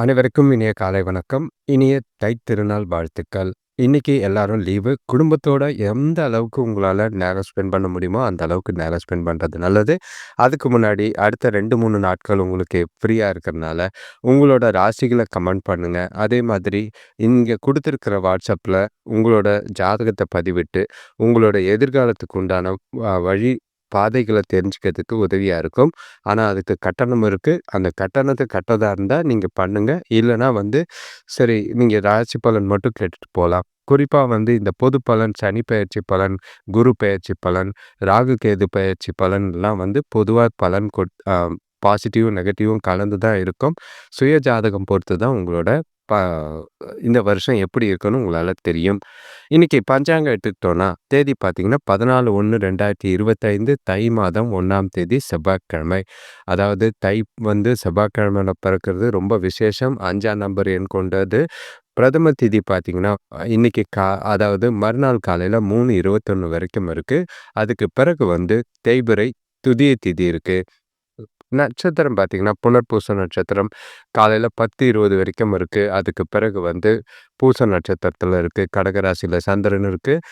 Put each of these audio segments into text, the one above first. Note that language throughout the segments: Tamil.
அனைவருக்கும் இனிய காலை வணக்கம். இனிய தைத்திருநாள் வாழ்த்துக்கள். இன்னைக்கு எல்லாரும் லீவு. குடும்பத்தோட எந்த அளவுக்கு உங்களால் நேரம் ஸ்பெண்ட் பண்ண முடியுமோ, அந்த அளவுக்கு நேரம் ஸ்பெண்ட் பண்ணுறது நல்லது. அதுக்கு முன்னாடி அடுத்த 2, 3 நாட்கள் உங்களுக்கு ஃப்ரீயாக இருக்கிறனால, உங்களோட ராசிகளை கமெண்ட் பண்ணுங்கள் அதே மாதிரி இங்கே கொடுத்துருக்கிற வாட்ஸ்அப்பில் உங்களோட ஜாதகத்தை பதிவிட்டு, உங்களோட எதிர்காலத்துக்கு உண்டான வழி பாதைகளை தெரிஞ்சுக்கிறதுக்கு உதவியாக இருக்கும். ஆனால் அதுக்கு கட்டணம் இருக்குது அந்த கட்டணத்தை கட்டதாக இருந்தால் நீங்கள் பண்ணுங்கள் இல்லைனா வந்து சரி நீங்கள் ராசி பலன் மட்டும் கேட்டுட்டு போகலாம் குறிப்பாக வந்து இந்த பொது பலன், சனி பயிற்சி பலன், குரு பெயர்ச்சி பலன், ராகு கேது பயிற்சி பலன்லாம் வந்து பொதுவாக பலன் கொட் பாசிட்டிவும், நெகட்டிவும் கலந்து தான் இருக்கும். சுய ஜாதகம் பொறுத்து தான் உங்களோட ப இந்த வருஷம் எப்படி இருக்குன்னு உங்களால் தெரியும். இன்றைக்கி பஞ்சாங்கம் எடுத்துக்கிட்டோன்னா தேதி பார்த்தீங்கன்னா 14/1/2025 தை மாதம் ஒன்றாம் தேதி செவ்வாய்க்கிழமை. அதாவது தை வந்து செவ்வாய்க்கிழமையில பிறக்கிறது ரொம்ப விசேஷம். அஞ்சாம் நம்பர் எண் கொண்டது. பிரதம திதி பார்த்தீங்கன்னா, இன்னைக்கு கா அதாவது மறுநாள் காலையில் மூணு இருபத்தொன்று வரைக்கும் இருக்குது அதுக்கு பிறகு வந்து தேய்பிறை, துதிய திதி இருக்குது நட்சத்திரம் பார்த்தீங்கன்னா, புனர்பூச நட்சத்திரம். காலையில் பத்து இருபது வரைக்கும் இருக்குது அதுக்கு பிறகு வந்து பூச நட்சத்திரத்தில் இருக்குது கடகராசியில் சந்திரன் இருக்குது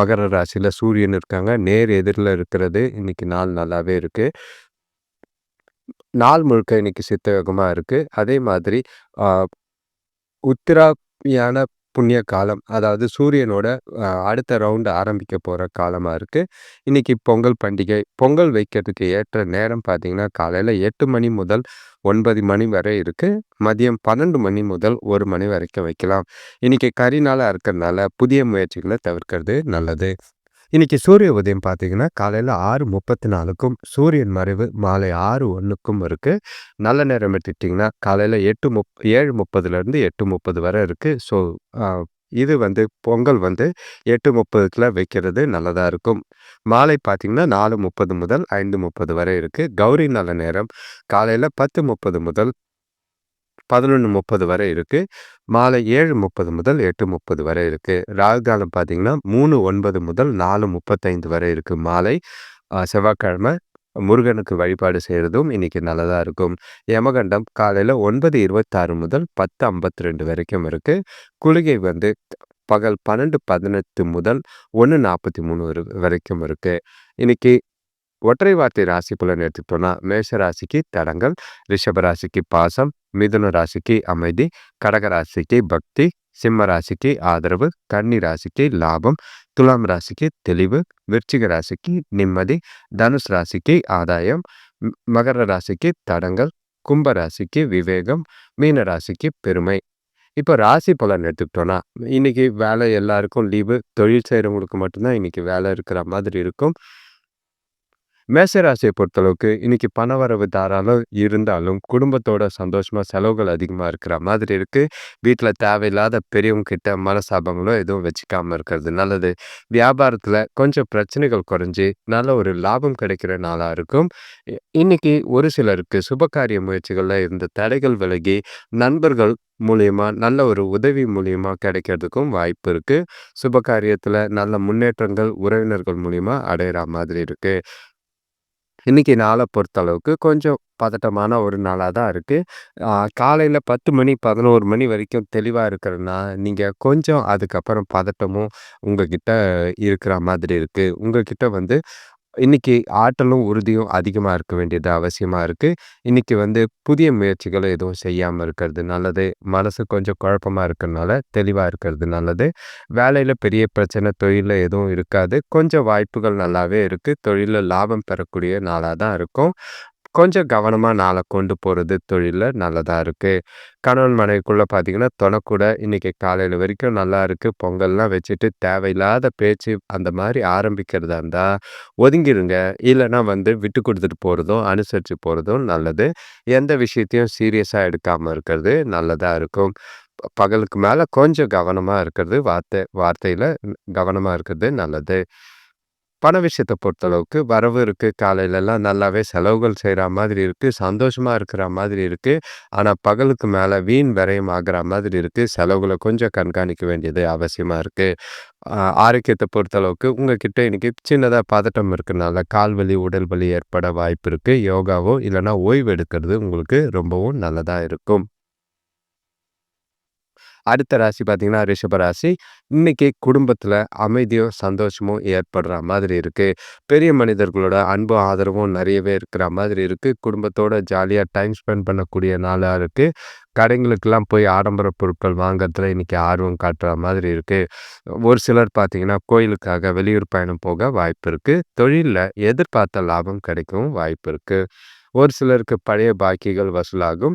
மகர ராசியில் சூரியன் இருக்காங்க. நேர் எதிரில் இருக்கிறது. இன்னைக்கு நாள் நல்லாவே இருக்குது நாள் முழுக்க இன்னைக்கு சித்த இருக்குது அதே மாதிரி ஆ புண்ணிய காலம். அதாவது சூரியனோட அடுத்த ரவுண்டு ஆரம்பிக்க போகிற காலமாக இருக்குது இன்றைக்கி பொங்கல் பண்டிகை. பொங்கல் வைக்கிறதுக்கு ஏற்ற நேரம் பார்த்தீங்கன்னா, காலையில் எட்டு மணி முதல் ஒன்பது மணி வரை இருக்கு. மதியம் 12 மணி முதல் ஒரு மணி வரைக்கும் வைக்கலாம். இன்றைக்கி கறி நாளாக இருக்கிறனால புதிய முயற்சிகளை தவிர்க்கிறது நல்லது. இன்னைக்கு சூரிய உதயம் பார்த்தீங்கன்னா, காலையில 6:34க்கும், சூரியன் மறைவு மாலை ஆறு ஒன்றுக்கும் இருக்குது நல்ல நேரம் எடுத்துக்கிட்டிங்கன்னா, காலையில் எட்டு முப் 7:30லேருந்து 8:30 வரை இருக்குது ஸோ, இது வந்து பொங்கல் வந்து 8:30க்குள்ள வைக்கிறது நல்லதாக இருக்கும். மாலை பார்த்திங்கனா நாலு முப்பது முதல் 5:30 வரை இருக்குது கௌரி நல்ல நேரம். காலையில் பத்து முப்பது முதல் பதினொன்று முப்பது வரை இருக்குது மாலை ஏழு முப்பது முதல் எட்டு முப்பது வரை இருக்குது ராகு காலம் பார்த்திங்கன்னா மூணு ஒன்பது முதல் நாலு முப்பத்தைந்து வரை இருக்குது மாலை. செவ்வாய்க்கிழமை முருகனுக்கு வழிபாடு செய்கிறதும் இன்றைக்கி நல்லதாக இருக்கும். யமகண்டம் காலையில் ஒன்பது இருபத்தாறு முதல் பத்து ஐம்பத்தி ரெண்டு வரைக்கும் இருக்குது குளிகை வந்து பகல் பன்னெண்டு பதினெட்டு முதல் ஒன்று நாற்பத்தி மூணு வரைக்கும் இருக்குது இன்றைக்கி ஒற்றை வார்த்தை ராசி புலன் எடுத்துக்கிட்டோம்னா, மேஷ ராசிக்கு தடங்கள் ரிஷப ராசிக்கு பாசம், மிதுன ராசிக்கு அமைதி, கடக ராசிக்கு பக்தி, சிம்ம ராசிக்கு ஆதரவு, கன்னி ராசிக்கு லாபம், துலாம் ராசிக்கு தெளிவு, விருச்சிக ராசிக்கு நிம்மதி, தனுஷ் ராசிக்கு ஆதாயம், மகர ராசிக்கு தடங்கள் கும்ப ராசிக்கு விவேகம், மீன ராசிக்கு பெருமை. இப்போ ராசி பலன் எடுத்துக்கிட்டோன்னா இன்றைக்கி வேலை எல்லாருக்கும் லீவு. தொழில் செய்கிறவங்களுக்கு மட்டும்தான் இன்றைக்கி வேலை இருக்கிற மாதிரி இருக்கும். மேசராசியை பொறுத்தளவுக்கு இன்னைக்கு பணவரவு தாராளம் இருந்தாலும், குடும்பத்தோட சந்தோஷமா செலவுகள் அதிகமா இருக்கிற மாதிரி இருக்கு. வீட்டில் தேவையில்லாத பெரியவங்க கிட்ட மனசாபங்களும் எதுவும் வச்சுக்காம இருக்கிறது நல்லது. வியாபாரத்தில் கொஞ்சம் பிரச்சனைகள் குறைஞ்சி நல்ல ஒரு லாபம் கிடைக்கிற நாளா இருக்கும். இ இன்னைக்கு ஒரு சிலருக்கு சுபகாரிய முயற்சிகள்ல இருந்த தடைகள் விலகி, நண்பர்கள் மூலியமா நல்ல ஒரு உதவி மூலியமா கிடைக்கிறதுக்கும் வாய்ப்பு இருக்கு. சுபகாரியத்தில நல்ல முன்னேற்றங்கள் உறவினர்கள் மூலியமா அடையிற மாதிரி இருக்கு. இன்னைக்கு நாளை பொறுத்தளவுக்கு கொஞ்சம் பதட்டமான ஒரு நாளாக தான் இருக்குது காலையில் பத்து மணி, 11 மணி வரைக்கும் தெளிவாக இருக்கிறனா, நீங்கள் கொஞ்சம் அதுக்கப்புறம் பதட்டமும் உங்ககிட்ட இருக்கிற மாதிரி இருக்குது உங்ககிட்ட வந்து இன்னைக்கு ஆற்றலும், உறுதியும் அதிகமாக இருக்க வேண்டியது அவசியமாக இருக்குது இன்னைக்கு வந்து புதிய முயற்சிகளை எதுவும் செய்யாமல் இருக்கிறது நல்லது. மனசு கொஞ்சம் குழப்பமாக இருக்கிறனால தெளிவாக இருக்கிறது நல்லது. வேலையில் பெரிய பிரச்சனை தொழிலில் எதுவும் இருக்காது. கொஞ்சம் வாய்ப்புகள் நல்லாவே இருக்குது தொழிலில் லாபம் பெறக்கூடிய நாளாக தான் இருக்கும். கொஞ்சம் கவனமாக நாளை கொண்டு போகிறது தொழிலில் நல்லதாக இருக்குது கணவன் மனைவிக்குள்ளே பார்த்தீங்கன்னா, தொணக்கூட இன்றைக்கி காலையில் வரைக்கும் நல்லா இருக்குது பொங்கல்லாம் வச்சுட்டு தேவையில்லாத பேச்சு அந்த மாதிரி ஆரம்பிக்கிறதா இருந்தால் ஒதுங்கிடுங்க இல்லைன்னா வந்து விட்டு கொடுத்துட்டு போகிறதும் அனுசரித்து போகிறதும் நல்லது. எந்த விஷயத்தையும் சீரியஸாக எடுக்காமல் இருக்கிறது நல்லதாக இருக்கும். ப பகலுக்கு மேலே கொஞ்சம் கவனமாக இருக்கிறது வார்த்தை வார்த்தையில் கவனமாக இருக்கிறது நல்லது. பண விஷயத்தை பொறுத்தளவுக்கு வரவு இருக்குது காலையிலலாம் நல்லாவே செலவுகள் செய்கிற மாதிரி இருக்குது சந்தோஷமாக இருக்கிற மாதிரி இருக்குது ஆனால் பகலுக்கு மேலே வீண் விரயம் ஆகிற மாதிரி இருக்குது செலவுகளை கொஞ்சம் கண்காணிக்க வேண்டியது அவசியமாக இருக்குது ஆரோக்கியத்தை பொறுத்தளவுக்கு உங்ககிட்ட இன்றைக்கி சின்னதாக பதட்டம் இருக்கிறனால கால் வலி, உடல் வலி ஏற்பட வாய்ப்பு இருக்குது யோகாவோ இல்லைனா ஓய்வு எடுக்கிறது உங்களுக்கு ரொம்பவும் நல்லதாக இருக்கும். அடுத்த ராசி பார்த்தீங்கன்னா, ரிஷப ராசி. இன்னைக்கு குடும்பத்தில் அமைதியும், சந்தோஷமும் ஏற்படுற மாதிரி இருக்கு. பெரிய மனிதர்களோட அன்பும், ஆதரவும் நிறையவே இருக்கிற மாதிரி இருக்கு. குடும்பத்தோட ஜாலியாக டைம் ஸ்பெண்ட் பண்ணக்கூடிய நாளாக இருக்கு. கடைங்களுக்கெல்லாம் போய் ஆடம்பர பொருட்கள் வாங்குறதுல இன்னைக்கு ஆர்வம் காட்டுற மாதிரி இருக்கு. ஒரு சிலர் பார்த்தீங்கன்னா, கோயிலுக்காக வெளியூர் பயணம் போக வாய்ப்பு இருக்கு. தொழிலில் எதிர்பார்த்த லாபம் கிடைக்கவும் வாய்ப்பு இருக்கு. ஒரு சிலருக்கு பழைய பாக்கிகள் வசூலாகும்.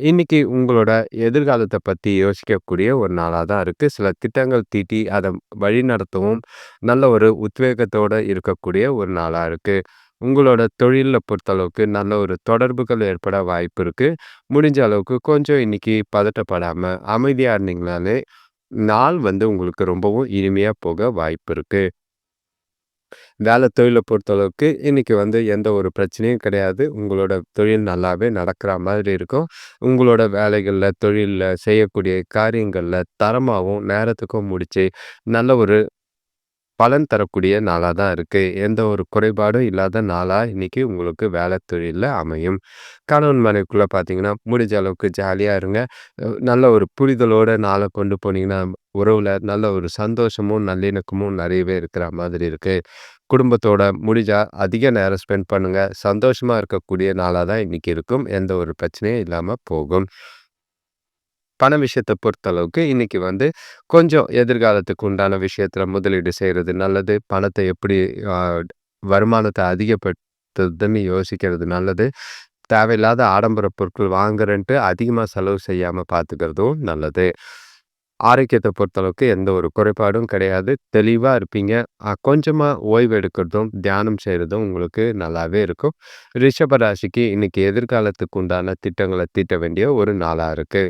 இன்னைக்கு உங்களோட எதிர்காலத்தை பற்றி யோசிக்கக்கூடிய ஒரு நாளாக தான் இருக்குது சில திட்டங்கள் தீட்டி அதை வழிநடத்தவும் நல்ல ஒரு உத்வேகத்தோடு இருக்கக்கூடிய ஒரு நாளாக இருக்குது உங்களோட தொழிலில் பொறுத்தளவுக்கு நல்ல ஒரு தொடர்புகள் ஏற்பட வாய்ப்பு இருக்குது முடிஞ்ச அளவுக்கு கொஞ்சம் இன்றைக்கி பதட்டப்படாமல் அமைதியாக இருந்தீங்கனாலே, நாள் வந்து உங்களுக்கு ரொம்பவும் இனிமையாக போக வாய்ப்பு இருக்குது வேலை தொழிலை பொறுத்தளவுக்கு இன்றைக்கி வந்து எந்த ஒரு பிரச்சனையும் கிடையாது. உங்களோட தொழில் நல்லாவே நடக்கிற மாதிரி இருக்கும். உங்களோட வேலைகளில் தொழிலில் செய்யக்கூடிய காரியங்களில் தரமாகவும் நேரத்துக்கும் முடித்து நல்ல ஒரு பலன் தரக்கூடிய நாளாக தான் இருக்குது எந்த ஒரு குறைபாடும் இல்லாத நாளாக இன்றைக்கி உங்களுக்கு வேலை, தொழிலில் அமையும். கணவன் மனைவிக்குள்ளே பார்த்தீங்கன்னா, முடிஞ்ச அளவுக்கு ஜாலியாக இருங்க. நல்ல ஒரு புரிதலோட நாளை கொண்டு போனீங்கன்னா, உறவில் நல்ல ஒரு சந்தோஷமும், நல்லிணக்கமும் நிறையவே இருக்கிற மாதிரி இருக்குது குடும்பத்தோட முடிஞ்சால் அதிக நேரம் ஸ்பெண்ட் பண்ணுங்கள் சந்தோஷமாக இருக்கக்கூடிய நாளாக தான் இன்றைக்கி இருக்கும். எந்த ஒரு பிரச்சனையும் இல்லாமல் போகும். பண விஷயத்தை பொறுத்தளவுக்கு இன்றைக்கி வந்து கொஞ்சம் எதிர்காலத்துக்கு உண்டான விஷயத்தில் முதலீடு செய்கிறது நல்லது. பணத்தை எப்படி வருமானத்தை அதிகப்படுத்துறதுன்னு யோசிக்கிறது நல்லது. தேவையில்லாத ஆடம்பர பொருட்கள் வாங்குறேன்ட்டு அதிகமாக செலவு செய்யாமல் பார்த்துக்கிறதும் நல்லது. ஆரோக்கியத்தை பொறுத்தளவுக்கு எந்த ஒரு குறைபாடும் கிடையாது. தெளிவா இருப்பீங்க. கொஞ்சமாக கொஞ்சமா ஓய்வு எடுக்கிறதும், தியானம் செய்கிறதும் உங்களுக்கு நல்லாவே இருக்கும். ரிஷப ராசிக்கு இன்னைக்கு எதிர்காலத்துக்கு உண்டான திட்டங்களை தீட்ட வேண்டிய ஒரு நாளா இருக்கு.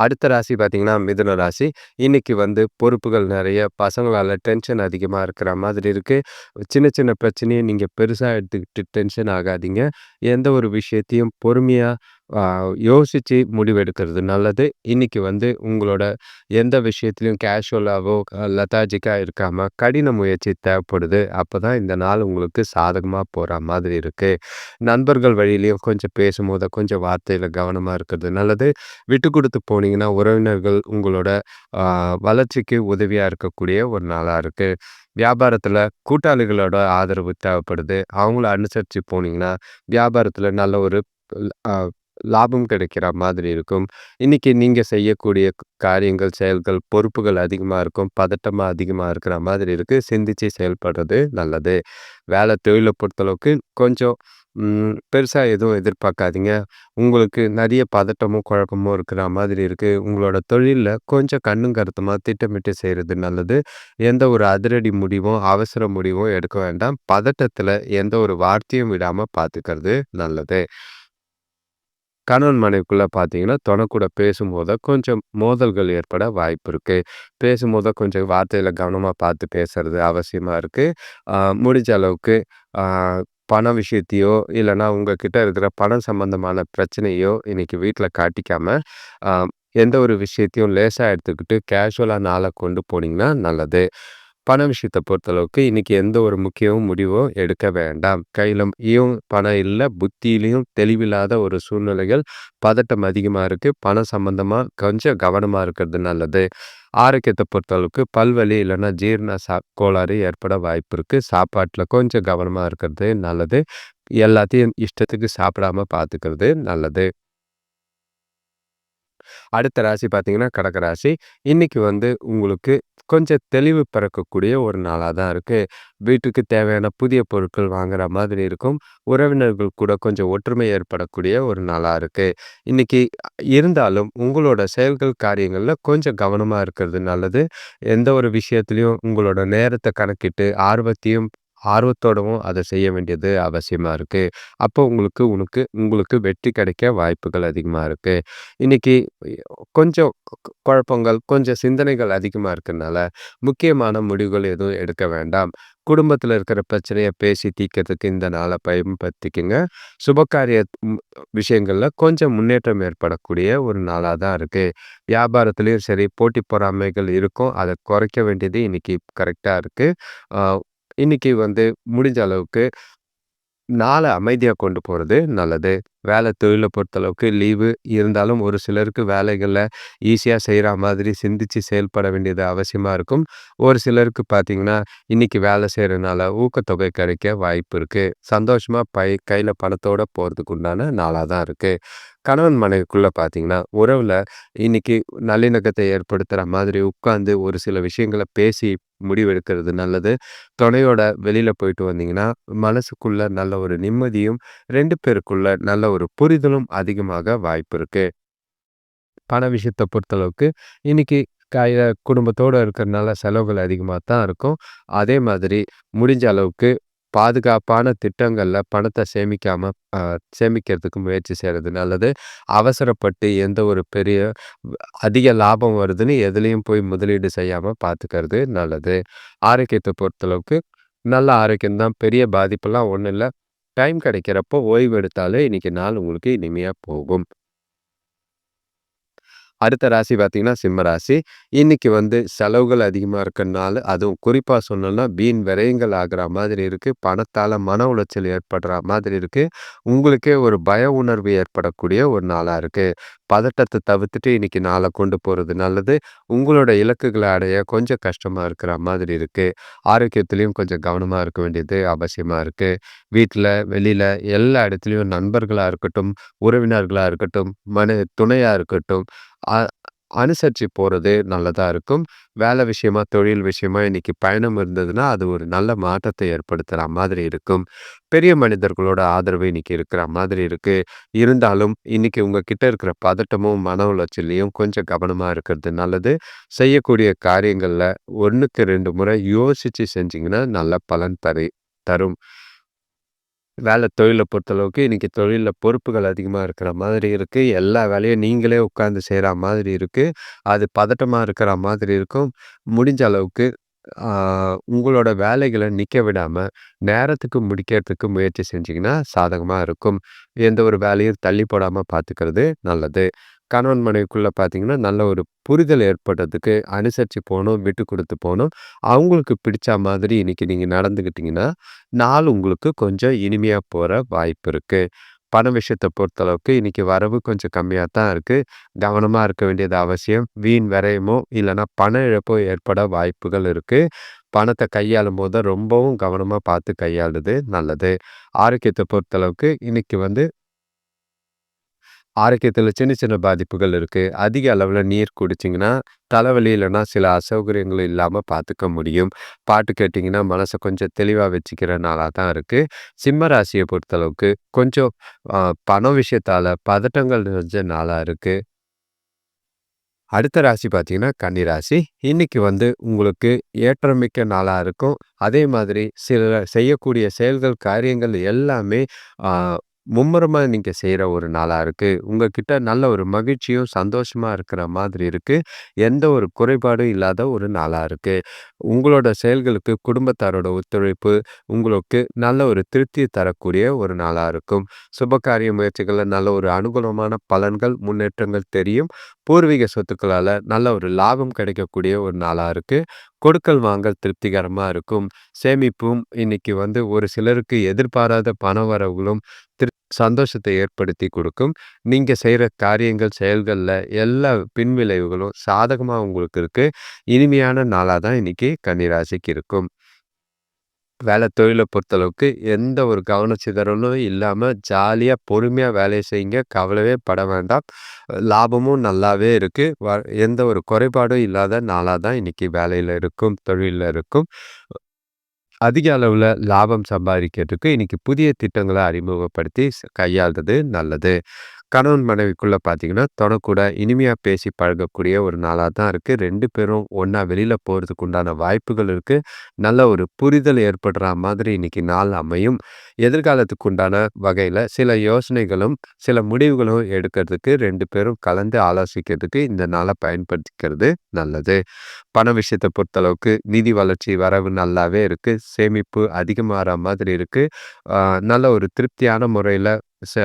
அடுத்த ராசி பார்த்தீங்கன்னா, மிதுன ராசி. இன்றைக்கி வந்து பொறுப்புகள் நிறைய பசங்களால் டென்ஷன் அதிகமாக இருக்கிற மாதிரி இருக்குது சின்ன சின்ன பிரச்சனையை நீங்கள் பெருசாக எடுத்துக்கிட்டு டென்ஷன் ஆகாதீங்க. எந்த ஒரு விஷயத்தையும் பொறுமையாக யோசித்து முடிவெடுக்கிறது நல்லது. இன்றைக்கி வந்து உங்களோட எந்த விஷயத்துலையும் கேஷுவலாகவோ அ இருக்காமல் கடின முயற்சி தேவைப்படுது. அப்போ தான் இந்த நாள் உங்களுக்கு சாதகமாக போகிற மாதிரி இருக்குது நண்பர்கள் வழியிலையும் கொஞ்சம் பேசும்போது, கொஞ்சம் வார்த்தையில் கவனமாக இருக்கிறது நல்லது. விட்டு குடுத்து பார்த்தீங்கன்னா உறவினர்கள் உங்களோட வளர்ச்சிக்கு உதவியாக இருக்கக்கூடிய ஒரு நாளாக இருக்குது வியாபாரத்தில் கூட்டாளிகளோட ஆதரவு தேவைப்படுது. அவங்கள அனுசரித்து போனீங்கன்னா, வியாபாரத்தில் நல்ல ஒரு லாபம் கிடைக்கிற மாதிரி இருக்கும். இன்னைக்கு நீங்கள் செய்யக்கூடிய காரியங்கள், செயல்கள், பொறுப்புகள் அதிகமாக இருக்கும். பதட்டமாக அதிகமாக இருக்கிற மாதிரி இருக்குது சிந்தித்து செயல்படுறது நல்லது. வேலை தொழிலை பொறுத்தளவுக்கு கொஞ்சம் பெருசாக எதுவும் எதிர்பார்க்காதீங்க. உங்களுக்கு நிறைய பதட்டமும், குழப்பமும் இருக்கிற மாதிரி இருக்குது உங்களோட தொழிலில் கொஞ்சம் கண்ணும் கருத்துமாக திட்டமிட்டு செய்கிறது நல்லது. எந்த ஒரு அதிரடி முடிவும், அவசர முடிவும் எடுக்க வேண்டாம். பதட்டத்தில் எந்த ஒரு வார்த்தையும் விடாமல் பார்த்துக்கிறது நல்லது. கணவன் மனைவிக்குள்ளே பார்த்தீங்கன்னா, தொண பேசும்போது கொஞ்சம் மோதல்கள் ஏற்பட வாய்ப்பு இருக்குது பேசும்போது கொஞ்சம் வார்த்தையில் கவனமாக பார்த்து பேசுறது அவசியமாக இருக்குது முடிஞ்ச அளவுக்கு பண விஷயத்தையோ, இல்லைனா உங்ககிட்ட இருக்கிற பணம் சம்பந்தமான பிரச்சனையோ இன்னைக்கு வீட்டில் காட்டிக்காம, எந்த ஒரு விஷயத்தையும் லேசாக எடுத்துக்கிட்டு கேஷுவலாக நாளை கொண்டு போனீங்கன்னா நல்லது. பண விஷயத்தை பொறுத்தளவுக்கு இன்னைக்கு எந்த ஒரு முக்கியமும் முடிவும் எடுக்க வேண்டாம். கையிலையும் பணம் இல்லை புத்தியிலையும் தெளிவில்லாத ஒரு சூழ்நிலைகள், பதட்டம் அதிகமாக இருக்குது பணம் சம்மந்தமாக கொஞ்சம் கவனமாக இருக்கிறது நல்லது. ஆரோக்கியத்தை பொறுத்தளவுக்கு பல்வலி இல்லைனா ஜீரண சா கோளாறு ஏற்பட வாய்ப்பு இருக்குது சாப்பாட்டில் கொஞ்சம் கவனமாக இருக்கிறது நல்லது. எல்லாத்தையும் இஷ்டத்துக்கு சாப்பிடாம பார்த்துக்கிறது நல்லது. அடுத்த ராசி பார்த்தீங்கன்னா, கடக ராசி. இன்றைக்கி வந்து உங்களுக்கு கொஞ்சம் தெளிவு பிறக்கக்கூடிய ஒரு நாளாக தான் இருக்குது வீட்டுக்கு தேவையான புதிய பொருட்கள் வாங்குற மாதிரி இருக்கும். உறவினர்கள் கூட கொஞ்சம் ஒற்றுமை ஏற்படக்கூடிய ஒரு நாளாக இருக்குது இன்றைக்கி இருந்தாலும் உங்களோட செயல்கள், காரியங்களில் கொஞ்சம் கவனமாக இருக்கிறது நல்லது. எந்த ஒரு விஷயத்துலையும் உங்களோட நேரத்தை கணக்கிட்டு, ஆர்வத்தையும் ஆர்வத்தோடவும் அதை செய்ய வேண்டியது அவசியமாக இருக்குது அப்போ உங்களுக்கு உனக்கு உங்களுக்கு வெற்றி கிடைக்க வாய்ப்புகள் அதிகமாக இருக்குது இன்றைக்கி கொஞ்சம் குழப்பங்கள், கொஞ்சம் சிந்தனைகள் அதிகமாக இருக்கிறனால முக்கியமான முடிவுகள் எதுவும் எடுக்க வேண்டாம். குடும்பத்தில் இருக்கிற பிரச்சனையை பேசி தீர்க்கிறதுக்கு இந்த நாளை பயன்படுத்திக்கங்க. சுபகாரிய விஷயங்களில் கொஞ்சம் முன்னேற்றம் ஏற்படக்கூடிய ஒரு நாளாக தான் இருக்குது வியாபாரத்துலேயும் சரி, போட்டி பொறாமைகள் இருக்கும். அதை குறைக்க வேண்டியது இன்றைக்கி கரெக்டாக இருக்குது இன்றைக்கி வந்து முடிஞ்ச அளவுக்கு நாளை அமைதியாக கொண்டு போகிறது நல்லது. வேலை தொழிலை பொறுத்தளவுக்கு லீவு இருந்தாலும் ஒரு சிலருக்கு வேலைகளில் ஈஸியாக செய்கிற மாதிரி சிந்திச்சு செயல்பட வேண்டியது அவசியமாக இருக்கும். ஒரு சிலருக்கு பார்த்தீங்கன்னா, இன்றைக்கி வேலை செய்கிறதுனால ஊக்கத்தொகை கிடைக்க வாய்ப்பு இருக்குது சந்தோஷமாக பை கையில் பணத்தோட போகிறதுக்கு உண்டான நாளாக தான் இருக்குது கணவன் மனைவிக்குள்ளே பார்த்தீங்கன்னா, உறவில் இன்னைக்கு நல்லிணக்கத்தை ஏற்படுத்துகிற மாதிரி உட்காந்து ஒரு சில விஷயங்கள பேசி முடிவெடுக்கிறது நல்லது. துணையோட வெளியில் போயிட்டு வந்தீங்கன்னா, மனசுக்குள்ள நல்ல ஒரு நிம்மதியும், ரெண்டு பேருக்குள்ள நல்ல ஒரு புரிதலும் அதிகமாக வாய்ப்பு இருக்குது பண விஷயத்தை பொறுத்தளவுக்கு, இன்னைக்கு கையில குடும்பத்தோடு இருக்கிறனால செலவுகள் அதிகமாக தான் இருக்கும். அதே மாதிரி முடிஞ்ச அளவுக்கு பாதுகாப்பான திட்டங்களில் பணத்தை சேமிக்காம சேமிக்கிறதுக்கு முயற்சி செய்கிறது நல்லது. அவசரப்பட்டு எந்த ஒரு பெரிய அதிக லாபம் வருதுன்னு எதுலேயும் போய் முதலீடு செய்யாமல் பார்த்துக்கிறது நல்லது. ஆரோக்கியத்தை பொறுத்தளவுக்கு நல்ல ஆரோக்கியம்தான் பெரிய பாதிப்பெல்லாம் ஒன்றும் இல்லை டைம் கிடைக்கிறப்போ ஓய்வு எடுத்தாலே இன்றைக்கி நாள் உங்களுக்கு இனிமையாக போகும். அடுத்த ராசி பார்த்தீங்கன்னா, சிம்ம ராசி. இன்னைக்கு வந்து செலவுகள் அதிகமாக இருக்கனால, அதுவும் குறிப்பாக சொன்னோம்னா வீண் விரயங்கள் ஆகிற மாதிரி இருக்குது பணத்தால் மன உளைச்சல் ஏற்படுற மாதிரி இருக்குது உங்களுக்கே ஒரு பய உணர்வு ஏற்படக்கூடிய ஒரு நாளாக இருக்குது பதட்டத்தை தவிர்த்துட்டு இன்னைக்கு நாளை கொண்டு போகிறது நல்லது. உங்களோட இலக்குகளை அடைய கொஞ்சம் கஷ்டமாக இருக்கிற மாதிரி இருக்குது ஆரோக்கியத்துலேயும் கொஞ்சம் கவனமாக இருக்க வேண்டியது அவசியமாக இருக்குது வீட்டில் வெளியில் எல்லா இடத்துலையும் நண்பர்களாக இருக்கட்டும், உறவினர்களாக இருக்கட்டும், மன துணையாக இருக்கட்டும், அனுசரித்து போகிறது நல்லதாக இருக்கும். வேலை விஷயமா, தொழில் விஷயமா இன்னைக்கு பயணம் இருந்ததுன்னா, அது ஒரு நல்ல மாற்றத்தை ஏற்படுத்துகிற மாதிரி இருக்கும். பெரிய மனிதர்களோட ஆதரவு இன்னைக்கு இருக்கிற மாதிரி இருக்குது இருந்தாலும் இன்னைக்கு உங்ககிட்ட இருக்கிற பதட்டமும், மன உளைச்சலையும் கொஞ்சம் கவனமாக இருக்கிறது நல்லது. செய்யக்கூடிய காரியங்களில் ஒன்றுக்கு ரெண்டு முறை யோசித்து செஞ்சிங்கன்னா நல்ல பலன் தரு தரும். வேலை தொழிலை பொறுத்தளவுக்கு இன்றைக்கி தொழிலில் பொறுப்புகள் அதிகமாக இருக்கிற மாதிரி இருக்குது எல்லா வேலையும் நீங்களே உட்காந்து செய்கிற மாதிரி இருக்குது அது பதட்டமாக இருக்கிற மாதிரி இருக்கும். முடிஞ்ச அளவுக்கு உங்களோட வேலைகளை நிற்க விடாமல் நேரத்துக்கு முடிக்கிறதுக்கு முயற்சி செஞ்சிங்கன்னா சாதகமாக இருக்கும். எந்த ஒரு வேலையும் தள்ளி போடாமல் பார்த்துக்கிறது நல்லது. கணவன் மனைவிக்குள்ளே பார்த்தீங்கன்னா, நல்ல ஒரு புரிதல் ஏற்படுறதுக்கு அனுசரித்து போகணும் விட்டு கொடுத்து போகணும் அவங்களுக்கு பிடிச்ச மாதிரி இன்னைக்கு நீங்கள் நடந்துக்கிட்டிங்கன்னா நாள் உங்களுக்கு கொஞ்சம் இனிமையாக போகிற வாய்ப்பு இருக்குது பண விஷயத்தை பொறுத்தளவுக்கு இன்றைக்கி வரவு கொஞ்சம் கம்மியாக தான் இருக்குது கவனமாக இருக்க வேண்டியது அவசியம். வீண் விரயமோ, இல்லைன்னா பண இழப்போ ஏற்பட வாய்ப்புகள் இருக்குது பணத்தை கையாளும் போது ரொம்பவும் கவனமாக பார்த்து கையாள்றது நல்லது. ஆரோக்கியத்தை பொறுத்தளவுக்கு இன்றைக்கி வந்து ஆரோக்கியத்தில் சின்ன சின்ன பாதிப்புகள் இருக்குது அதிக அளவில் நீர் குடிச்சிங்கன்னா தலைவலி இல்லன்னா சில அசௌகரியங்கள் இல்லாமல் பார்த்துக்க முடியும். பாட்டு கேட்டிங்கன்னா மனசை கொஞ்சம் தெளிவாக வச்சுக்கிற நாளாக தான் இருக்குது சிம்ம ராசியை பொறுத்தளவுக்கு கொஞ்சம் பணம் பண பதட்டங்கள் நிறைஞ்ச நாளாக இருக்குது அடுத்த ராசி பார்த்தீங்கன்னா, கன்னி ராசி. இன்றைக்கி வந்து உங்களுக்கு ஏற்றமிக்க நாளாக இருக்கும். அதே மாதிரி சில செய்யக்கூடிய செயல்கள், காரியங்கள் எல்லாமே மும்முரமாக நீங்கள் செய்கிற ஒரு நாளாக இருக்குது உங்ககிட்ட நல்ல ஒரு மகிழ்ச்சியும், சந்தோஷமாக இருக்கிற மாதிரி இருக்குது எந்த ஒரு குறைபாடும் இல்லாத ஒரு நாளாக இருக்குது உங்களோட செயல்களுக்கு குடும்பத்தாரோட ஒத்துழைப்பு, உங்களுக்கு நல்ல ஒரு திருப்தி தரக்கூடிய ஒரு நாளாக இருக்கும். சுபகாரிய முயற்சிகளில் நல்ல ஒரு அனுகூலமான பலன்கள், முன்னேற்றங்கள் தெரியும். பூர்வீக சொத்துக்களால் நல்ல ஒரு லாபம் கிடைக்கக்கூடிய ஒரு நாளாக இருக்குது கொடுக்கல் வாங்கல் திருப்திகரமாக இருக்கும். சேமிப்பும் இன்னைக்கு வந்து ஒரு சிலருக்கு எதிர்பாராத பணவரவுகளும் திரு சந்தோஷத்தை ஏற்படுத்தி கொடுக்கும் நீங்கள் செய்கிற காரியங்கள், செயல்களில் எல்லா பின்விளைவுகளும் சாதகமாக உங்களுக்கு இருக்குது இனிமையான நாளாக தான் இன்னைக்கு கன்னிராசிக்கு இருக்கும். வேலை தொழிலை பொறுத்தளவுக்கு எந்த ஒரு கவனச்சிதறலும் இல்லாமல் ஜாலியாக பொறுமையாக வேலையை செய்யுங்க. கவலையே பட வேண்டாம். லாபமும் நல்லாவே இருக்குது வ எந்த ஒரு குறைபாடும் இல்லாத நாளாக தான் இன்றைக்கி வேலையில் இருக்கும், தொழிலில் இருக்கும். அதிக அளவில் லாபம் சம்பாதிக்கிறதுக்கு இன்றைக்கி புதிய திட்டங்களை அறிமுகப்படுத்தி கையாளுறது கையாள்றது நல்லது. கணவன் மனைவிக்குள்ளே பார்த்தீங்கன்னா, தொடக்கூட இனிமையாக பேசி பழகக்கூடிய ஒரு நாளாக தான் இருக்குது ரெண்டு பேரும் ஒன்றா வெளியில் போகிறதுக்கு உண்டான வாய்ப்புகள் இருக்குது நல்ல ஒரு புரிதல் ஏற்படுற மாதிரி இன்னைக்கு நாள் அமையும். எதிர்காலத்துக்கு உண்டான வகையில் சில யோசனைகளும், சில முடிவுகளும் எடுக்கிறதுக்கு ரெண்டு பேரும் கலந்து ஆலோசிக்கிறதுக்கு இந்த நாளை பயன்படுத்திக்கிறது நல்லது. பண விஷயத்தை பொறுத்தளவுக்கு நிதி வளர்ச்சி வரவு நல்லாவே இருக்குது சேமிப்பு அதிகமாற மாதிரி இருக்குது நல்ல ஒரு திருப்தியான முறையில் ச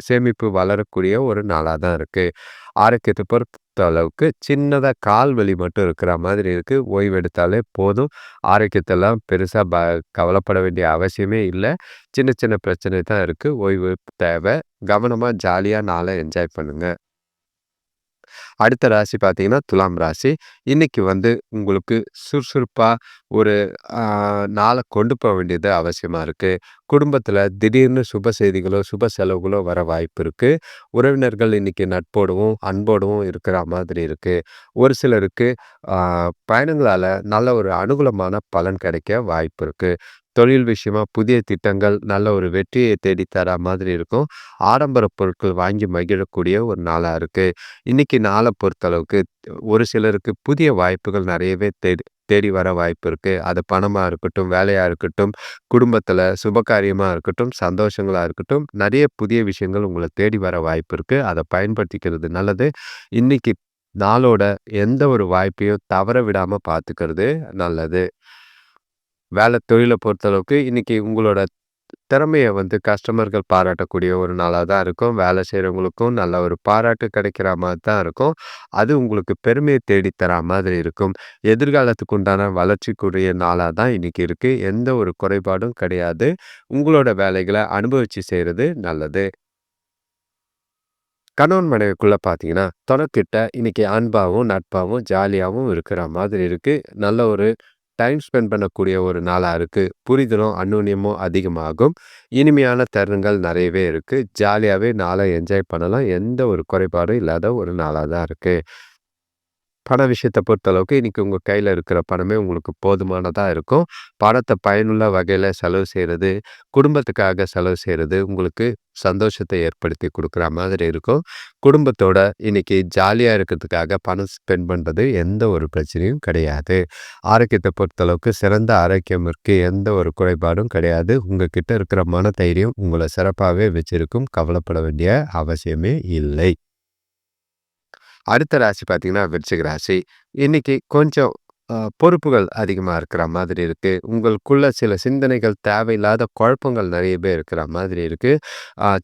சேமிப்பு வளரக்கூடிய ஒரு நாளாக தான் இருக்குது ஆரோக்கியத்தை பொறுத்த அளவுக்கு சின்னதாக கால் வலி மட்டும் இருக்கிற மாதிரி இருக்குது ஓய்வு எடுத்தாலே போதும். ஆரோக்கியத்தெல்லாம் பெருசாக ப கவலைப்பட வேண்டிய அவசியமே இல்லை. சின்ன சின்ன பிரச்சனை தான் இருக்குது ஓய்வு தேவை. கவனமாக ஜாலியாக நாளை என்ஜாய் பண்ணுங்கள் அடுத்த ராசி பார்த்தீங்கன்னா, துலாம் ராசி. இன்றைக்கி வந்து உங்களுக்கு சுறுசுறுப்பாக ஒரு நாளை கொண்டு போக வேண்டியது அவசியமாக இருக்குது குடும்பத்தில் திடீர்னு சுப செய்திகளோ, சுப செலவுகளோ வர வாய்ப்பு இருக்குது உறவினர்கள் இன்றைக்கி நட்போடவும், அன்போடவும் இருக்கிற மாதிரி இருக்குது ஒரு சிலருக்கு பயணங்களால் நல்ல ஒரு அனுகூலமான பலன் கிடைக்க வாய்ப்பு இருக்குது தொழில் விஷயமா புதிய திட்டங்கள் நல்ல ஒரு வெற்றியை தேடி தர மாதிரி இருக்கும். ஆடம்பர பொருட்கள் வாங்கி மகிழக்கூடிய ஒரு நாளாக இருக்குது இன்னைக்கு நாளை பொறுத்தளவுக்கு ஒரு சிலருக்கு புதிய வாய்ப்புகள் நிறையவே தேடி தேடி வர வாய்ப்பு இருக்குது அது பணமாக இருக்கட்டும், வேலையாக இருக்கட்டும், குடும்பத்தில் சுபகாரியமாக இருக்கட்டும், சந்தோஷங்களாக இருக்கட்டும், நிறைய புதிய விஷயங்கள் உங்களை தேடி வர வாய்ப்பு இருக்குது அதை பயன்படுத்திக்கிறது நல்லது. இன்னைக்கு நாளோட எந்த ஒரு வாய்ப்பையும் தவற விடாமல் பார்த்துக்கிறது நல்லது. வேலை தொழிலை பொறுத்தளவுக்கு இன்றைக்கி உங்களோட திறமையை வந்து கஸ்டமர்கள் பாராட்டக்கூடிய ஒரு நாளாக தான் இருக்கும். வேலை செய்கிறவங்களுக்கும் நல்ல ஒரு பாராட்டு கிடைக்கிற மாதிரி தான் இருக்கும். அது உங்களுக்கு பெருமையை தேடித்தர மாதிரி இருக்கும். எதிர்காலத்துக்கு உண்டான வளர்ச்சிக்குரிய நாளாக தான் இன்னைக்கு இருக்குது எந்த ஒரு குறைபாடும் கிடையாது. உங்களோட வேலைகளை அனுபவித்து செய்கிறது நல்லது. கணவன் மனைவிக்குள்ளே பார்த்தீங்கன்னா, தொடக்கிட்ட இன்னைக்கு அன்பாகவும் நட்பாகவும் ஜாலியாகவும் இருக்கிற மாதிரி இருக்குது நல்ல ஒரு டைம் ஸ்பெண்ட் பண்ணக்கூடிய ஒரு நாளாக இருக்குது புரிதலும், அந்யோன்யமும் அதிகமாகும். இனிமையான தருணங்கள் நிறையவே இருக்குது ஜாலியாகவே நாளை என்ஜாய் பண்ணலாம். எந்த ஒரு குறைபாடும் இல்லாத ஒரு நாளாக தான் இருக்குது பண விஷயத்தை பொறுத்தளவுக்கு இன்றைக்கி உங்கள் கையில் இருக்கிற பணமே உங்களுக்கு போதுமானதாக இருக்கும். பணத்தை பயனுள்ள வகையில் செலவு செய்கிறது குடும்பத்துக்காக செலவு செய்கிறது உங்களுக்கு சந்தோஷத்தை ஏற்படுத்தி கொடுக்குற மாதிரி இருக்கும். குடும்பத்தோட இன்னைக்கு ஜாலியாக இருக்கிறதுக்காக பணம் ஸ்பெண்ட் பண்ணுறது எந்த ஒரு பிரச்சனையும் கிடையாது. ஆரோக்கியத்தை பொறுத்தளவுக்கு சிறந்த ஆரோக்கியம் இருக்குது எந்த ஒரு குறைபாடும் கிடையாது. உங்கள் கிட்ட இருக்கிற மனதைரியம் உங்களை சிறப்பாகவே வச்சுருக்கும் கவலைப்பட வேண்டிய அவசியமே இல்லை. அடுத்த ராசி பார்த்தீங்கன்னா, விருச்சிக ராசி. இன்னைக்கு கொஞ்சம் பொறுப்புகள் அதிகமாக இருக்கிற மாதிரி இருக்குது உங்களுக்குள்ள சில சிந்தனைகள் தேவையில்லாத குழப்பங்கள் நிறைய பேர் இருக்கிற மாதிரி இருக்குது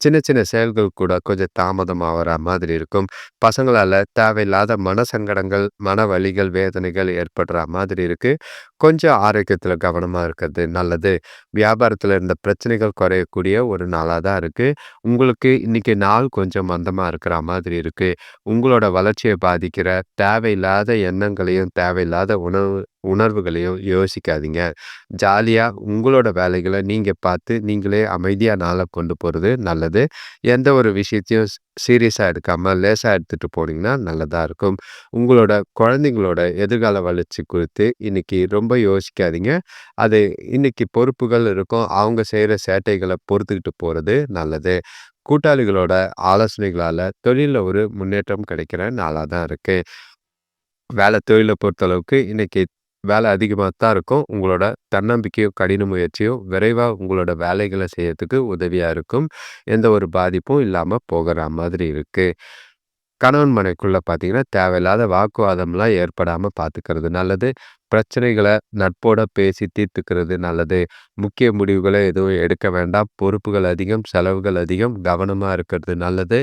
சின்ன சின்ன செயல்கள் கூட கொஞ்சம் தாமதமாவற மாதிரி இருக்கும். பசங்களால் தேவையில்லாத மனசங்கடங்கள், மன வலிகள், வேதனைகள் ஏற்படுற மாதிரி இருக்குது கொஞ்சம் ஆரோக்கியத்தில் கவனமாக இருக்கிறது நல்லது. வியாபாரத்தில் இருந்த பிரச்சனைகள் குறையக்கூடிய ஒரு நாளாக தான் இருக்குது உங்களுக்கு இன்னைக்கு நாள் கொஞ்சம் மந்தமாக இருக்கிற மாதிரி இருக்குது உங்களோட வளர்ச்சியை பாதிக்கிற தேவையில்லாத எண்ணங்களையும், தேவையில்லாத உணவு உணர்வுகளையும் யோசிக்காதீங்க. ஜாலியாக உங்களோட வேலைகளை நீங்கள் பார்த்து, நீங்களே அமைதியாக நாளை கொண்டு போகிறது நல்லது. எந்த ஒரு விஷயத்தையும் சீரியஸாக எடுக்காமல் லேசாக எடுத்துகிட்டு போனீங்கன்னா நல்லதாக இருக்கும். உங்களோட குழந்தைங்களோட எதிர்கால வளர்ச்சி குறித்து இன்னைக்கு ரொம்ப யோசிக்காதீங்க. அது இன்னைக்கு பொறுப்புகள் இருக்கும். அவங்க செய்கிற சேட்டைகளை பொறுத்துக்கிட்டு போகிறது நல்லது. கூட்டாளிகளோட ஆலோசனைகளால் தொழிலில் ஒரு முன்னேற்றம் கிடைக்கிற நாளாக தான் இருக்குது வேலை தொழிலை பொறுத்தளவுக்கு இன்றைக்கி வேலை அதிகமாக தான் இருக்கும். உங்களோட தன்னம்பிக்கையும், கடின முயற்சியும் விரைவாக உங்களோட வேலைகளை செய்யறதுக்கு உதவியாக இருக்கும். எந்த ஒரு பாதிப்பும் இல்லாமல் போகிற மாதிரி இருக்குது கணவன் மனைக்குள்ளே பார்த்தீங்கன்னா, தேவையில்லாத வாக்குவாதம்லாம் ஏற்படாமல் பார்த்துக்கிறது நல்லது. பிரச்சனைகளை நட்போட பேசி தீர்த்துக்கிறது நல்லது. முக்கிய முடிவுகளை எதுவும் எடுக்க வேண்டாம். பொறுப்புகள் அதிகம், செலவுகள் அதிகம். கவனமாக இருக்கிறது நல்லது.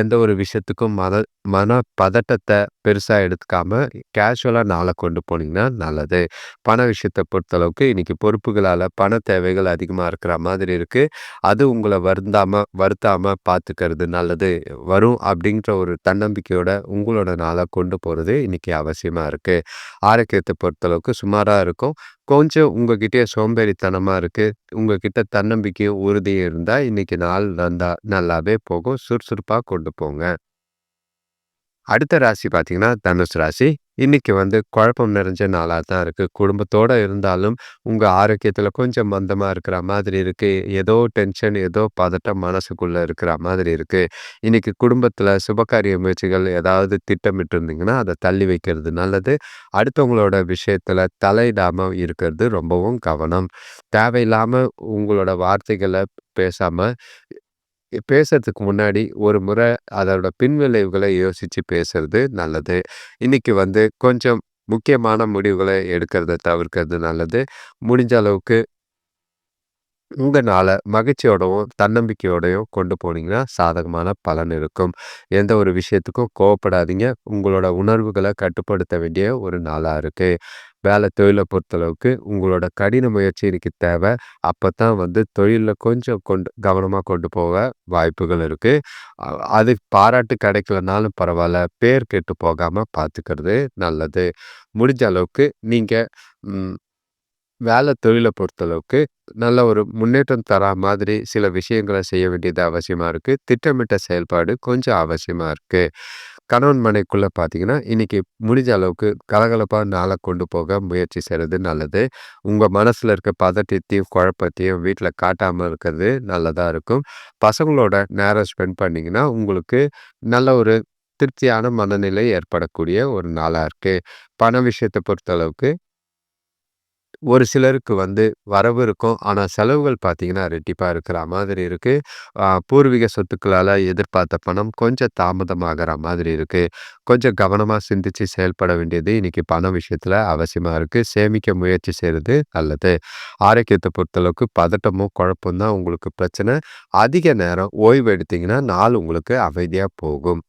எந்த ஒரு விஷயத்துக்கும் மன மன பதட்டத்தை பெருசாக எடுத்துக்காமல் கேஷுவலாக நாளை கொண்டு போனீங்கன்னா நல்லது. பண விஷயத்தை பொறுத்தளவுக்கு இன்னைக்கு பொறுப்புகளால் பண தேவைகள் அதிகமாக இருக்கிற மாதிரி இருக்குது அது உங்களை வருந்தாமல் வருத்தாமல் பார்த்துக்கிறது நல்லது. வரும் அப்படின்ற ஒரு தன்னம்பிக்கையோட உங்களோட நாளை கொண்டு போறது இன்னைக்கு இருக்குது ஆரோக்கியத்தை பொறுத்த பொறுத்தளவுக்கு சுமாரா இருக்கும். கொஞ்சம் உங்ககிட்டயே சோம்பேறித்தனமா இருக்கு. உங்ககிட்ட தன்னம்பிக்கையும், உறுதியும் இருந்தா இன்னைக்கு நாள் நந்தா நல்லாவே போகும். சுறுசுறுப்பா கொண்டு போங்க. அடுத்த ராசி பார்த்தீங்கன்னா, தனுசு ராசி. இன்றைக்கி வந்து குழப்பம் நிறைஞ்ச நாளாக தான் இருக்குது குடும்பத்தோட இருந்தாலும், உங்கள் ஆரோக்கியத்தில் கொஞ்சம் மந்தமாக இருக்கிற மாதிரி இருக்குது ஏதோ டென்ஷன், ஏதோ பதட்டம் மனசுக்குள்ளே இருக்கிற மாதிரி இருக்குது இன்றைக்கி குடும்பத்தில் சுபகாரிய முயற்சிகள் ஏதாவது திட்டமிட்டு இருந்தீங்கன்னா அதை தள்ளி வைக்கிறது நல்லது. அடுத்தவங்களோட விஷயத்தில் தலையிடாமல் இருக்கிறது ரொம்பவும் கவனம். தேவையில்லாமல் உங்களோட வார்த்தைகளை பேசாமல் பேசுறதுக்கு முன்னாடி ஒரு முறை அதோட பின்விளைவுகளை யோசித்து பேசுறது நல்லது. இன்றைக்கி வந்து கொஞ்சம் முக்கியமான முடிவுகளை எடுக்கிறத தவிர்க்கிறது நல்லது. முடிஞ்ச அளவுக்கு உங்கள் நாளை மகிழ்ச்சியோடவும், தன்னம்பிக்கையோடையும் கொண்டு போனீங்கன்னா, சாதகமான பலன் இருக்கும். எந்த ஒரு விஷயத்துக்கும் கோவப்படாதீங்க. உங்களோட உணர்வுகளை கட்டுப்படுத்த வேண்டிய ஒரு நாளாக இருக்குது வேலை தொழிலை பொறுத்தளவுக்கு உங்களோட கடின முயற்சி எனக்கு தேவை அப்போ தான் வந்து தொழிலில் கொஞ்சம் கொண்டு கவனமாக கொண்டு போக வாய்ப்புகள் இருக்குது அது பாராட்டு கிடைக்கலனாலும் பரவாயில்ல பேர் கெட்டு போகாமல் பார்த்துக்கிறது நல்லது. முடிஞ்ச அளவுக்கு நீங்கள் வேலை தொழிலை பொறுத்தளவுக்கு நல்ல ஒரு முன்னேற்றம் தரா மாதிரி சில விஷயங்களை செய்ய வேண்டியது அவசியமாக இருக்குது திட்டமிட்ட செயல்பாடு கொஞ்சம் அவசியமாக இருக்குது கணவன் மனைக்குள்ளே பார்த்தீங்கன்னா, இன்னைக்கு முடிஞ்ச அளவுக்கு கலகலப்பாக நாளை கொண்டு போக முயற்சி செய்கிறது நல்லது. உங்கள் மனசில் இருக்க பதட்டத்தையும், குழப்பத்தையும் வீட்டில் காட்டாமல் இருக்கிறது நல்லதாக இருக்கும். பசங்களோட நேரம் ஸ்பெண்ட் பண்ணிங்கன்னா உங்களுக்கு நல்ல ஒரு திருப்தியான மனநிலை ஏற்படக்கூடிய ஒரு நாளாக இருக்குது பண விஷயத்தை பொறுத்தளவுக்கு ஒரு சிலருக்கு வந்து வரவு இருக்கும். ஆனால் செலவுகள் பார்த்தீங்கன்னா, ரெட்டிப்பாக இருக்கிற மாதிரி இருக்குது பூர்வீக சொத்துக்களால் எதிர்பார்த்த பணம் கொஞ்சம் தாமதமாகிற மாதிரி இருக்குது கொஞ்சம் கவனமாக சிந்திச்சு செயல்பட வேண்டியது இன்றைக்கி பண விஷயத்தில் அவசியமாக இருக்குது சேமிக்க முயற்சி செய்கிறது நல்லது. ஆரோக்கியத்தை பொறுத்தளவுக்கு பதட்டமும், குழப்பம் தான் உங்களுக்கு பிரச்சனை. அதிக நேரம் ஓய்வு எடுத்திங்கன்னா நாள் உங்களுக்கு அமைதியாக போகும்.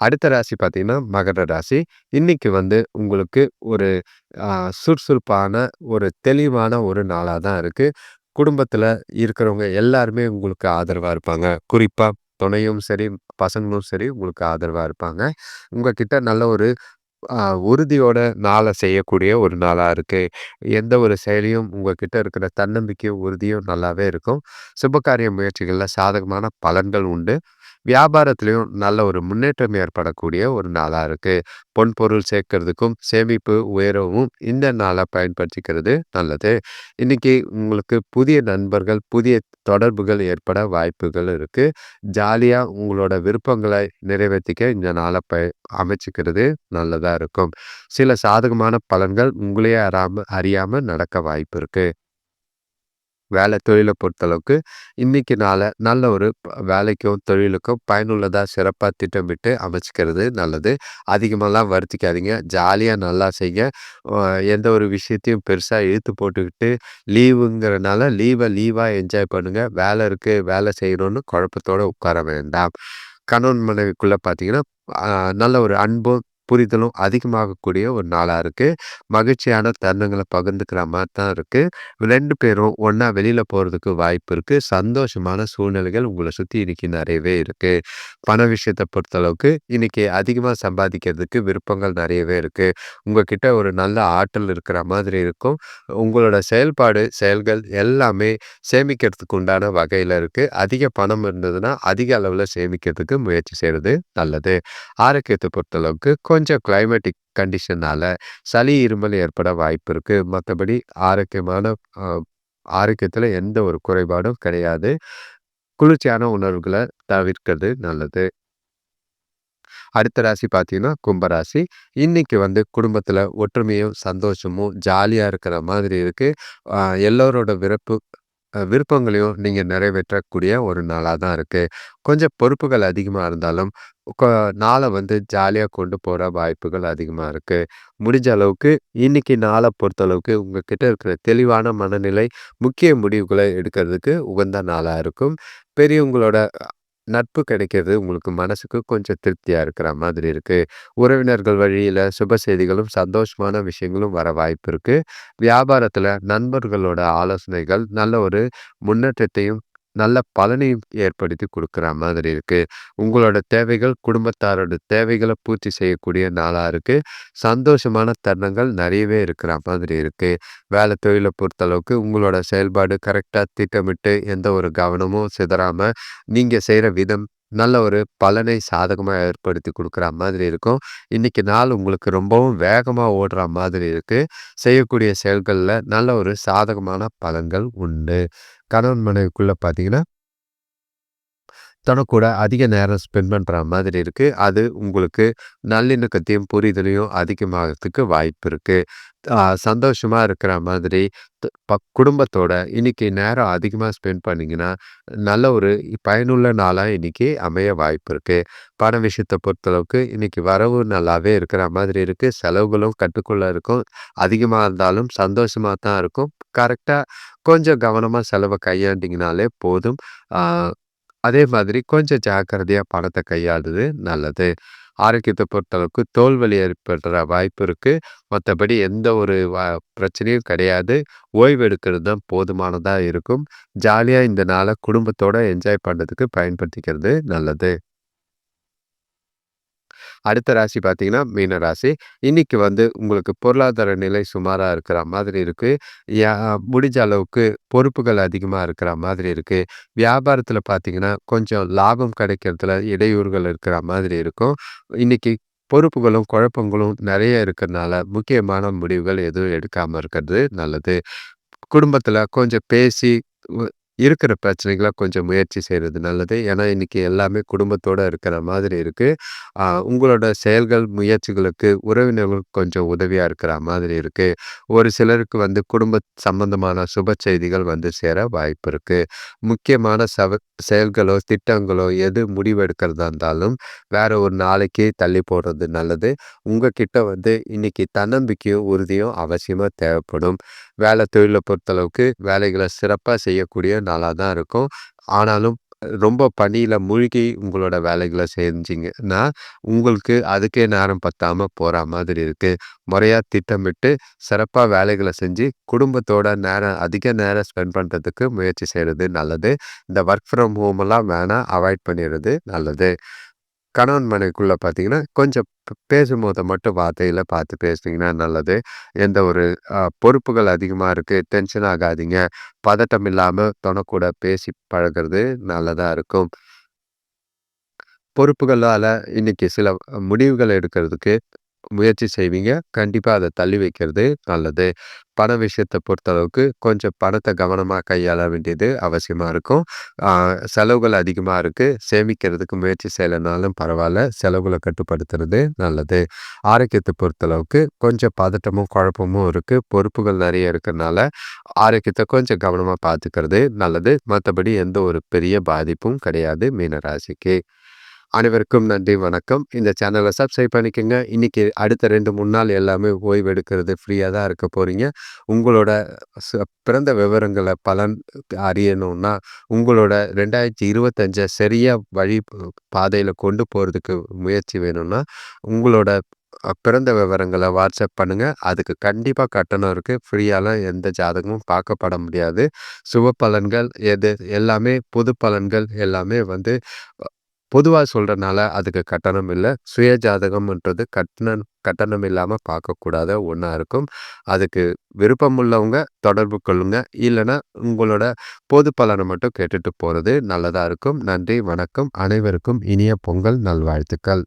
அடுத்த ராசி பார்த்தீங்கன்னா, மகர ராசி. இன்றைக்கி வந்து உங்களுக்கு ஒரு சுறுசுறுப்பான, ஒரு தெளிவான ஒரு நாளாக தான் இருக்குது குடும்பத்தில் இருக்கிறவங்க எல்லாருமே உங்களுக்கு ஆதரவாக இருப்பாங்க. குறிப்பாக துணையும் சரி, பசங்களும் சரி உங்களுக்கு ஆதரவாக இருப்பாங்க. உங்ககிட்ட நல்ல ஒரு உறுதியோட நாளை செய்யக்கூடிய ஒரு நாளாக இருக்குது எந்த ஒரு செயலியும் உங்ககிட்ட இருக்கிற தன்னம்பிக்கையும், உறுதியும் நல்லாவே இருக்கும். சுபகாரிய முயற்சிகளில் சாதகமான பலன்கள் உண்டு. வியாபாரத்திலையும் நல்ல ஒரு முன்னேற்றம் ஏற்படக்கூடிய ஒரு நாளாக இருக்குது பொன் பொருள் சேமிப்பு உயரவும் இந்த நாளை பயன்படுத்திக்கிறது நல்லது. இன்னைக்கு உங்களுக்கு புதிய நண்பர்கள், புதிய தொடர்புகள் ஏற்பட வாய்ப்புகள் இருக்குது ஜாலியாக உங்களோட விருப்பங்களை நிறைவேற்றிக்க இந்த நாளை ப அமைச்சிக்கிறது நல்லதாக இருக்கும். சில சாதகமான பலன்கள் உங்களையே அறாம அறியாமல் நடக்க வாய்ப்பு இருக்குது வேலை தொழிலை பொறுத்தளவுக்கு, இன்னைக்கு நாளை நல்ல ஒரு வேலைக்கும், தொழிலுக்கும் பயனுள்ளதாக சிறப்பாக திட்டமிட்டு அமைச்சிக்கிறது நல்லது. அதிகமாகலாம் வருத்திக்காதீங்க. ஜாலியாக நல்லா செய்யுங்க எந்த ஒரு விஷயத்தையும் பெருசாக இழுத்து போட்டுக்கிட்டு, லீவுங்கிறனால லீவை லீவாக என்ஜாய் பண்ணுங்கள் வேலை இருக்குது வேலை செய்யணும்னு குழப்பத்தோடு உட்கார வேண்டாம். கணவன் மனைவிக்குள்ளே பார்த்தீங்கன்னா, நல்ல ஒரு அன்பும், புரிதலும் அதிகமாகக்கூடிய ஒரு நாளாக இருக்குது மகிழ்ச்சியான தருணங்களை பகிர்ந்துக்கிற மாதிரி தான் இருக்குது ரெண்டு பேரும் ஒன்றா வெளியில் போகிறதுக்கு வாய்ப்பு இருக்குது சந்தோஷமான சூழ்நிலைகள் உங்களை சுற்றி இன்றைக்கி நிறையவே இருக்குது பண விஷயத்தை பொறுத்தளவுக்கு, இன்றைக்கி அதிகமாக சம்பாதிக்கிறதுக்கு விருப்பங்கள் நிறையவே இருக்குது உங்ககிட்ட ஒரு நல்ல ஆற்றல் இருக்கிற மாதிரி இருக்கும். உங்களோட செயல்பாடு, செயல்கள் எல்லாமே சேமிக்கிறதுக்கு உண்டான வகையில் இருக்குது அதிக பணம் இருந்ததுன்னா, அதிக அளவில் சேமிக்கிறதுக்கு முயற்சி செய்கிறது நல்லது. ஆரோக்கியத்தை பொறுத்தளவுக்கு கொஞ்சம் கிளைமேட்டிக் கண்டிஷனால் சளி, இருமல் ஏற்பட வாய்ப்பு இருக்குது மற்றபடி ஆரோக்கியமான ஆரோக்கியத்தில் எந்த ஒரு குறைபாடும் கிடையாது. குளிர்ச்சியான உணர்வுகளை தவிர்க்கிறது நல்லது. அடுத்த ராசி பார்த்தீங்கன்னா, கும்பராசி. இன்னைக்கு வந்து குடும்பத்தில் ஒற்றுமையும், சந்தோஷமும், ஜாலியாக இருக்கிற மாதிரி இருக்குது எல்லோரோட விருப்பு விருப்பங்களையும் நீங்கள் நிறைவேற்றக்கூடிய ஒரு நாளாக தான் இருக்குது கொஞ்சம் பொறுப்புகள் அதிகமாக இருந்தாலும், கொ நாளை வந்து ஜாலியாக கொண்டு போகிற வாய்ப்புகள் அதிகமாக இருக்குது முடிஞ்ச அளவுக்கு இன்னைக்கு நாளை பொறுத்தளவுக்கு உங்ககிட்ட இருக்கிற தெளிவான மனநிலை, முக்கிய முடிவுகளை எடுக்கிறதுக்கு உகந்த நாளாக இருக்கும். பெரியவங்களோட நட்பு கிடைக்கிறது. உங்களுக்கு மனசுக்கு கொஞ்சம் திருப்தியாக இருக்கிற மாதிரி இருக்குது உறவினர்கள் வழியில் சுப செய்திகளும், சந்தோஷமான விஷயங்களும் வர வாய்ப்பு இருக்குது வியாபாரத்தில் நண்பர்களோட ஆலோசனைகள் நல்ல ஒரு முன்னேற்றத்தையும், நல்ல பலனையும் ஏற்படுத்தி கொடுக்குற மாதிரி இருக்குது உங்களோட தேவைகள், குடும்பத்தாரோட தேவைகளை பூர்த்தி செய்யக்கூடிய நாளாக இருக்குது சந்தோஷமான தருணங்கள் நிறையவே இருக்கிற மாதிரி இருக்குது வேலை தொழிலை பொறுத்தளவுக்கு உங்களோட செயல்பாடு கரெக்டாக திட்டமிட்டு, எந்த ஒரு கவனமும் சிதறாமல் நீங்கள் செய்கிற விதம் நல்ல ஒரு பலனை சாதகமாக ஏற்படுத்தி கொடுக்குற மாதிரி இருக்கும். இன்றைக்கி நாள் உங்களுக்கு ரொம்பவும் வேகமாக ஓடுற மாதிரி இருக்குது செய்யக்கூடிய செயல்களில் நல்ல ஒரு சாதகமான பலன்கள் உண்டு. கணவன் மனைவிக்குள்ள பார்த்தீங்கன்னா தனக்கூட அதிக நேரம் ஸ்பெண்ட் பண்ணுற மாதிரி இருக்குது அது உங்களுக்கு நல்லிணக்கத்தையும், புரிதலையும் அதிகமாகறதுக்கு வாய்ப்பு இருக்குது சந்தோஷமாக இருக்கிற மாதிரி ப குடும்பத்தோட இன்னைக்கு நேரம் அதிகமாக ஸ்பெண்ட் பண்ணிங்கன்னா நல்ல ஒரு பயனுள்ள நாளாக இன்னைக்கு அமைய வாய்ப்பு இருக்குது பண விஷயத்தை பொறுத்தளவுக்கு இன்னைக்கு வரவு நல்லாவே இருக்கிற மாதிரி இருக்குது செலவுகளும் கட்டுக்குள்ளே இருக்கும். அதிகமாக இருந்தாலும் சந்தோஷமாக தான் இருக்கும். கரெக்டாக கொஞ்சம் கவனமாக செலவை கையாண்டிங்கனாலே போதும். அதே மாதிரி கொஞ்சம் ஜாக்கிரதையாக பணத்தை கையாளுது நல்லது. ஆரோக்கியத்தை பொறுத்தளவுக்கு தோல்வலி ஏற்படுற வாய்ப்பு இருக்குது மற்றபடி எந்த ஒரு வா பிரச்சனையும் கிடையாது. ஓய்வு எடுக்கிறது தான் போதுமானதாக இருக்கும். ஜாலியாக இந்த நாளை குடும்பத்தோடு என்ஜாய் பண்ணுறதுக்கு பயன்படுத்திக்கிறது நல்லது. அடுத்த ராசி பார்த்தீங்கன்னா, மீன ராசி. இன்னைக்கு வந்து உங்களுக்கு பொருளாதார நிலை சுமாராக இருக்கிற மாதிரி இருக்குது முடிஞ்ச அளவுக்கு பொறுப்புகள் அதிகமாக இருக்கிற மாதிரி இருக்குது வியாபாரத்தில் பார்த்தீங்கன்னா, கொஞ்சம் லாபம் கிடைக்கிறதுல இடையூறுகள் இருக்கிற மாதிரி இருக்கும். இன்னைக்கு பொறுப்புகளும், குழப்பங்களும் நிறைய இருக்கிறனால, முக்கியமான முடிவுகள் எதுவும் எடுக்காமல் இருக்கிறது நல்லது. குடும்பத்தில் கொஞ்சம் பேசி இருக்கிற பிரச்சனைகளை கொஞ்சம் முயற்சி செய்கிறது நல்லது. ஏன்னா, இன்றைக்கி எல்லாமே குடும்பத்தோடு இருக்கிற மாதிரி இருக்குது உங்களோட செயல்கள், முயற்சிகளுக்கு உறவினர்கள் கொஞ்சம் உதவியாக இருக்கிற மாதிரி இருக்குது ஒரு சிலருக்கு வந்து குடும்ப சம்பந்தமான சுப செய்திகள் வந்து சேர வாய்ப்பு இருக்குது முக்கியமான சவ செயல்களோ, திட்டங்களோ எது முடிவெடுக்கிறதா இருந்தாலும், வேற ஒரு நாளைக்கு தள்ளி போடுறது நல்லது. உங்ககிட்ட வந்து இன்னைக்கு தன்னம்பிக்கையும், உறுதியும் அவசியமாக தேவைப்படும். வேலை தொழிலை பொறுத்தளவுக்கு வேலைகளை சிறப்பாக செய்யக்கூடிய நாளாக தான் இருக்கும். ஆனாலும் ரொம்ப பணியில் மூழ்கி உங்களோட வேலைகளை செஞ்சிங்கன்னா உங்களுக்கு அதுக்கே நேரம் பத்தாமல் போகிற மாதிரி இருக்குது முறையாக திட்டமிட்டு, சிறப்பாக வேலைகளை செஞ்சு, குடும்பத்தோட நேரம் அதிக நேரம் ஸ்பெண்ட் பண்ணுறதுக்கு முயற்சி செய்கிறது நல்லது. இந்த ஒர்க் ஃப்ரம் ஹோமெல்லாம் வேணால் அவாய்ட் பண்ணிடுறது நல்லது. கணவன் மனைவிக்குள்ள பார்த்தீங்கன்னா, கொஞ்சம் பேசும்போது மட்டும் வார்த்தையில் பார்த்து பேசுனீங்கன்னா நல்லது. எந்த ஒரு பொறுப்புகள் அதிகமாக இருக்குது டென்ஷன் ஆகாதீங்க. பதட்டம் இல்லாமல் தொணக்கூட பேசி பழகுறது நல்லதாக இருக்கும். பொறுப்புகளால் இன்றைக்கி சில முடிவுகள் எடுக்கிறதுக்கு முயற்சி செய்வீங்க. கண்டிப்பாக அதை தள்ளி வைக்கிறது நல்லது. பண விஷயத்தை பொறுத்தளவுக்கு கொஞ்சம் பணத்தை கவனமாக கையாள வேண்டியது அவசியமாக இருக்கும். செலவுகள் அதிகமாக இருக்குது சேமிக்கிறதுக்கு முயற்சி செய்யலனாலும் பரவாயில்ல செலவுகளை கட்டுப்படுத்துறது நல்லது. ஆரோக்கியத்தை பொறுத்தளவுக்கு கொஞ்சம் பதட்டமும், குழப்பமும் இருக்குது பொறுப்புகள் நிறைய இருக்கிறனால ஆரோக்கியத்தை கொஞ்சம் கவனமாக பார்த்துக்கிறது நல்லது. மற்றபடி எந்த ஒரு பெரிய பாதிப்பும் கிடையாது மீனராசிக்கு அனைவருக்கும் நன்றி, வணக்கம். இந்த சேனலை சப்ஸ்கிரைப் பண்ணிக்கோங்க இன்னைக்கு அடுத்த 2, 3 நாள் எல்லாமே ஓய்வு எடுக்கிறது ஃப்ரீயாக தான் இருக்க போகிறீங்க உங்களோட ச பிறந்த விவரங்களை பலன் அறியணும்னா, உங்களோட ரெண்டாயிரத்தி இருபத்தஞ்சை சரியாக வழி பாதையில் கொண்டு போகிறதுக்கு முயற்சி வேணும்னா, உங்களோட பிறந்த விவரங்களை வாட்ஸ்அப் பண்ணுங்கள் அதுக்கு கண்டிப்பாக கட்டணம் இருக்குது ஃப்ரீயாலாம் எந்த ஜாதகமும் பார்க்கப்பட முடியாது. சுப பலன்கள் எது எல்லாமே பொது பலன்கள் எல்லாமே வந்து பொதுவாக சொல்கிறனால அதுக்கு கட்டணம் இல்லை சுய ஜாதகம்ன்றது கட்டணம் கட்டணம் இல்லாமல் பார்க்கக்கூடாத ஒன்றா இருக்கும். அதுக்கு விருப்பம் உள்ளவங்க தொடர்பு கொள்ளுங்க. இல்லைன்னா உங்களோட பொது பலனை மட்டும் கேட்டுட்டு போகிறது நல்லதாக இருக்கும். நன்றி, வணக்கம். அனைவருக்கும் இனிய பொங்கல் நல்வாழ்த்துக்கள்.